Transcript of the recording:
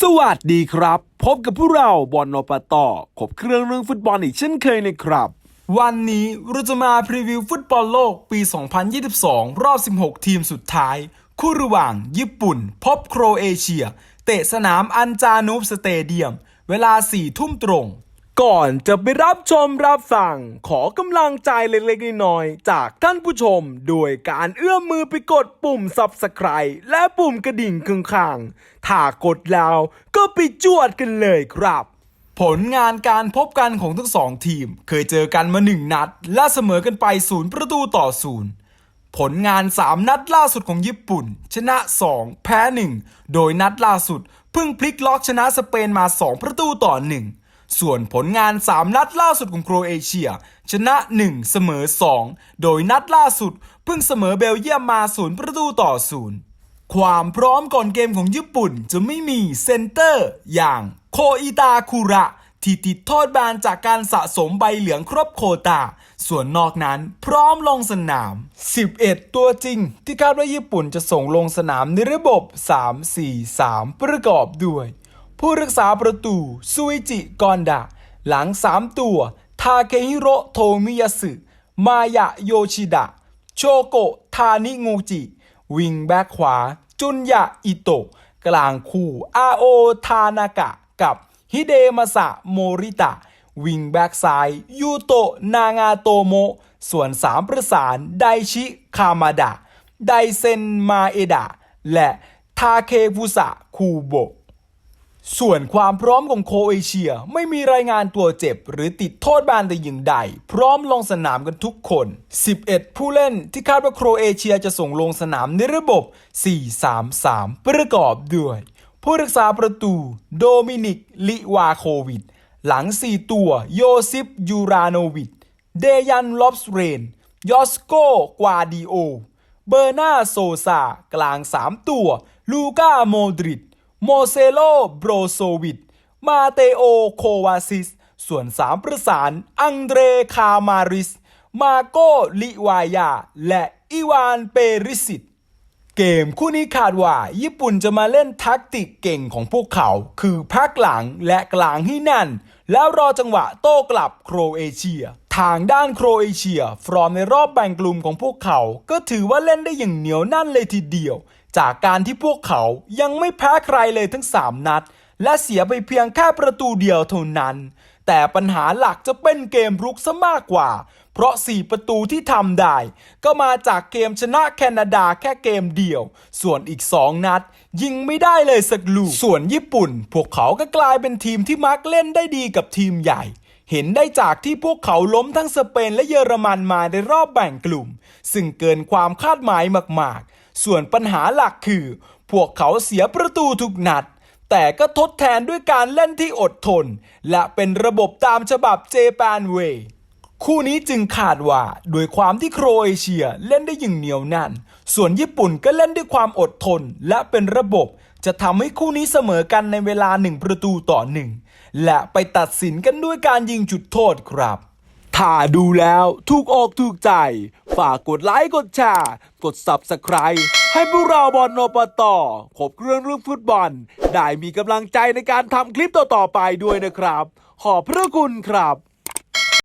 สวัสดีครับ พบกับพวกเราบอลนปต่อขบเครื่องเรื่องฟุตบอลอีกเช่นเคยนะครับ วันนี้เราจะมาพรีวิวฟุตบอลโลกปี 2022 รอบ 16 ทีมสุดท้าย คู่ระหว่างญี่ปุ่น พบโครเอเชีย เตะสนามอันจานูบสเตเดียม เวลา 4 ทุ่มตรง ก่อนจะไปรับชมรับฟัง ขอกำลังใจเล็กๆน้อยๆจากท่านผู้ชม โดยการเอื้อมมือไปกดปุ่ม Subscribe และปุ่มกระดิ่งข้างๆถ้ากดแล้วก็ไปจวดกันเลยครับ ผลงานการพบกันของทั้งสองทีม เคยเจอกันมาหนึ่งนัด และเสมอกันไปศูนย์ประตูต่อศูนย์ผลงาน 3 นัดล่าสุดของญี่ปุ่น ชนะ 2 แพ้ 1 โดยนัดล่าสุด เพิ่งพลิกล็อกชนะสเปนมา 2 ประตูต่อ 1 ส่วนผลงาน 3 นัดล่าสุดของโครเอเชีย ชนะ 1 เสมอ 2 โดยนัดล่าสุด เพิ่งเสมอเบลเยียมมา0ประตูต่อ0ความพร้อมก่อนเกมของญี่ปุ่นจะไม่มีเซนเตอร์ อย่างโคอิตาคุระที่ติดโทษแบนจากการสะสมใบเหลืองครบโคตา ส่วนนอกนั้นพร้อมลงสนาม 11 ตัวจริง ที่คาดว่าญี่ปุ่นจะส่งลงสนามในระบบ 3-4-3 ประกอบด้วย ผู้รักษาประตูซุอิจิกอนดะ หลัง 3 ตัว ทาเคฮิโรโทมิยาสึ มายะโยชิดะ โชโกทานิงูจิ วิงแบ็กขวา จุนยะอิโตะ กลางคู่อาโอทานากะ กับฮิเดมาสะโมริตะ วิงแบ็กซ้าย ยูโตะนางาโตโม ส่วนสามประสานไดชิคามาดะ ไดเซนมาเอดะ และทาเคฟุสะคูโบะ ส่วนความพร้อมของโครเอเชียไม่มีรายงานตัวเจ็บ หรือติดโทษแบนแต่อย่างใด พร้อมลงสนามกันทุกคน 11 ผู้เล่นที่คาดว่าโครเอเชียจะส่งลงสนามในระบบ 4-3-3 ประกอบด้วย ผู้รักษาประตู โดมินิก ลิวาโควิด หลัง 4 ตัว โยซิฟยูราโนวิด เดยันลอบสเรน ยอสโกกวาดิโอ เบอร์นาโซซากลาง 3 ตัว ลูก้าโมดริด โมเซโลโบรโซวิดมาเตโอโควาซิส ส่วน3ประสาน อังเดรคามาริส มาโกลิวายา และอีวานเปริสิตเกมคู่นี้คาดว่าญี่ปุ่นจะมาเล่นทักติกเก่งของพวกเขา คือพักหลังและกลางให้แน่น แล้วรอจังหวะโต้กลับโครเอเชีย ทางด้านโครเอเชียฟอร์มในรอบแบ่งกลุ่มของพวกเขา ก็ถือว่าเล่นได้อย่างเหนียวแน่นเลยทีเดียว จากการที่พวกเขายังไม่แพ้ใครเลยทั้ง 3 นัด และเสียไปเพียงแค่ประตูเดียวเท่านั้น แต่ปัญหาหลักจะเป็นเกมรุกซะมากกว่า เพราะ 4 ประตูที่ทำได้ ก็มาจากเกมชนะแคนาดาแค่เกมเดียว ส่วนอีก 2 นัด ยิงไม่ได้เลยสักลูก ส่วนญี่ปุ่น พวกเขาก็กลายเป็นทีมที่มักเล่นได้ดีกับทีมใหญ่เห็นได้จากที่พวกเขาล้มทั้งสเปนและเยอรมันมาในรอบแบ่งกลุ่ม ซึ่งเกินความคาดหมายมาก ส่วนปัญหาหลักคือ พวกเขาเสียประตูทุกนัด แต่ก็ทดแทนด้วยการเล่นที่อดทน และเป็นระบบตามฉบับเจแปนเวย์คู่นี้จึงขาดว่าโดยความที่โครเอเชียเล่นได้อย่างเหนียวแน่น ส่วนญี่ปุ่นก็เล่นด้วยความอดทนและเป็นระบบจะทำให้คู่นี้เสมอกันในเวลาหนึ่งประตูต่อหนึ่งและไปตัดสินกันด้วยการยิงจุดโทษครับ ถ้าดูแล้วถูกอกถูกใจ ฝากกดไลค์กดแชร์กด Subscribe ให้พวกเราบอลนปต่อขบเครื่องเรื่องฟุตบอล ได้มีกำลังใจในการทำคลิปต่อๆไปด้วยนะครับ ขอบพระคุณครับ